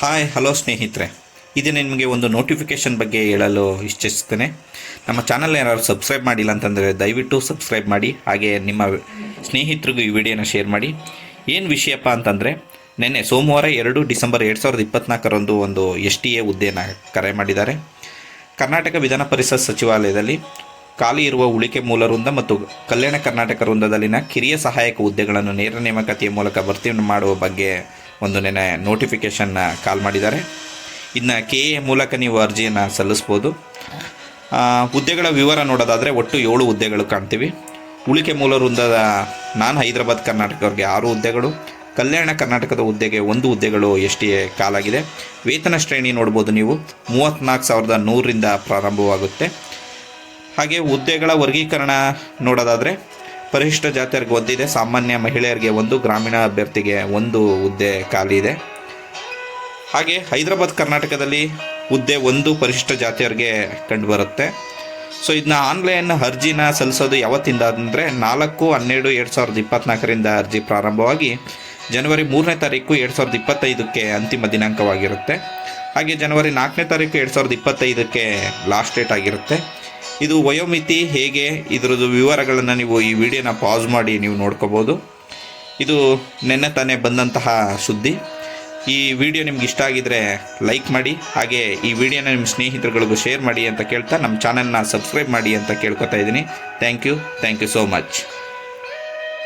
Hi hello ಸ್ನೇಹಿತರೆ. ಇದು ನಿಮಗೆ ಒಂದು ನೋಟಿಫಿಕೇಷನ್ ಬಗ್ಗೆ ಹೇಳಲು ಇಚ್ಛಿಸ್ತೇನೆ. ನಮ್ಮ ಚಾನಲ್ ಏನಾದ್ರು ಸಬ್ಸ್ಕ್ರೈಬ್ ಮಾಡಿಲ್ಲ ಅಂತಂದರೆ ದಯವಿಟ್ಟು ಸಬ್ಸ್ಕ್ರೈಬ್ ಮಾಡಿ. ಹಾಗೆ ನಿಮ್ಮ ಸ್ನೇಹಿತರಿಗೂ ಈ ವಿಡಿಯೋನ ಶೇರ್ ಮಾಡಿ. ಏನು ವಿಷಯಪ್ಪ ಅಂತಂದರೆ, ನಿನ್ನೆ ಸೋಮವಾರ ಎರಡು ಡಿಸೆಂಬರ್ ಎರಡು ಸಾವಿರದ ಇಪ್ಪತ್ನಾಲ್ಕರಂದು ಒಂದು ಎಸ್ ಟಿ ಎ ಹುದ್ದೆಯನ್ನು ಕರೆ ಮಾಡಿದ್ದಾರೆ. ಕರ್ನಾಟಕ ವಿಧಾನ ಪರಿಷತ್ ಸಚಿವಾಲಯದಲ್ಲಿ ಖಾಲಿ ಇರುವ ಉಳಿಕೆ ಮೂಲ ವೃಂದ ಮತ್ತು ಕಲ್ಯಾಣ ಕರ್ನಾಟಕ ವೃಂದದಲ್ಲಿನ ಕಿರಿಯ ಸಹಾಯಕ ಹುದ್ದೆಗಳನ್ನು ನೇರ ನೇಮಕಾತಿಯ ಮೂಲಕ ಭರ್ತಿ ಮಾಡುವ ಬಗ್ಗೆ ಒಂದು ನೆನೆ ನೋಟಿಫಿಕೇಷನ್ನ ಕಾಲ್ ಮಾಡಿದ್ದಾರೆ. ಇನ್ನು ಕೆ ಎ ಮೂಲಕ ನೀವು ಅರ್ಜಿಯನ್ನು ಸಲ್ಲಿಸ್ಬೋದು. ಹುದ್ದೆಗಳ ವಿವರ ನೋಡೋದಾದರೆ ಒಟ್ಟು ಏಳು ಹುದ್ದೆಗಳು ಕಾಣ್ತೀವಿ. ಉಳಿಕೆ ಮೂಲ ವೃಂದದ ನಾನ್ ಹೈದರಾಬಾದ್ ಕರ್ನಾಟಕವ್ರಿಗೆ ಆರು ಹುದ್ದೆಗಳು, ಕಲ್ಯಾಣ ಕರ್ನಾಟಕದ ಹುದ್ದೆಗೆ ಒಂದು ಹುದ್ದೆಗಳು ಎಷ್ಟೇ ಕಾಲಾಗಿದೆ. ವೇತನ ಶ್ರೇಣಿ ನೋಡ್ಬೋದು ನೀವು ಮೂವತ್ತ್ನಾಲ್ಕು ಸಾವಿರದ ನೂರರಿಂದ ಪ್ರಾರಂಭವಾಗುತ್ತೆ. ಹಾಗೆ ಹುದ್ದೆಗಳ ವರ್ಗೀಕರಣ ನೋಡೋದಾದರೆ ಪರಿಶಿಷ್ಟ ಜಾತಿಯರಿಗೆ ಒಂದಿದೆ ಸಾಮಾನ್ಯ ಮಹಿಳೆಯರಿಗೆ ಒಂದು, ಗ್ರಾಮೀಣ ಅಭ್ಯರ್ಥಿಗೆ ಒಂದು ಹುದ್ದೆ ಖಾಲಿ ಇದೆ. ಹಾಗೆ ಹೈದರಾಬಾದ್ ಕರ್ನಾಟಕದಲ್ಲಿ ಹುದ್ದೆ ಒಂದು ಪರಿಶಿಷ್ಟ ಜಾತಿಯರಿಗೆ ಕಂಡುಬರುತ್ತೆ. ಸೊ ಇದನ್ನ ಆನ್ಲೈನ್ ಅರ್ಜಿನ ಸಲ್ಲಿಸೋದು ಯಾವತ್ತಿಂದ ಅಂದರೆ ನಾಲ್ಕು, ಹನ್ನೆರಡು, ಎರಡು ಸಾವಿರದ ಇಪ್ಪತ್ನಾಲ್ಕರಿಂದ ಅರ್ಜಿ ಪ್ರಾರಂಭವಾಗಿ ಜನವರಿ ಮೂರನೇ ತಾರೀಕು ಎರಡು ಸಾವಿರದ ಇಪ್ಪತ್ತೈದಕ್ಕೆ ಅಂತಿಮ ದಿನಾಂಕವಾಗಿರುತ್ತೆ. ಹಾಗೆ ಜನವರಿ ನಾಲ್ಕನೇ ತಾರೀಕು ಎರಡು ಸಾವಿರದ ಇಪ್ಪತ್ತೈದಕ್ಕೆ ಲಾಸ್ಟ್ ಡೇಟ್ ಆಗಿರುತ್ತೆ. ಇದು ವಯೋಮಿತಿ ಹೇಗೆ ಇದರದ್ದು ವಿವರಗಳನ್ನು ನೀವು ಈ ವಿಡಿಯೋನ ಪಾಸ್ ಮಾಡಿ ನೀವು ನೋಡ್ಕೋಬೋದು. ಇದು ನಿನ್ನೆ ತಾನೇ ಬಂದಂತಹ ಸುದ್ದಿ. ಈ ವಿಡಿಯೋ ನಿಮ್ಗೆ ಇಷ್ಟ ಆಗಿದ್ರೆ ಲೈಕ್ ಮಾಡಿ, ಹಾಗೆ ಈ ವಿಡಿಯೋನ ನಿಮ್ಮ ಸ್ನೇಹಿತರುಗಳಿಗೂ ಶೇರ್ ಮಾಡಿ ಅಂತ ಕೇಳ್ತಾ ನಮ್ಮ ಚಾನಲ್ನ ಸಬ್ಸ್ಕ್ರೈಬ್ ಮಾಡಿ ಅಂತ ಕೇಳ್ಕೊತಾ ಇದ್ದೀನಿ. Thank you thank you so much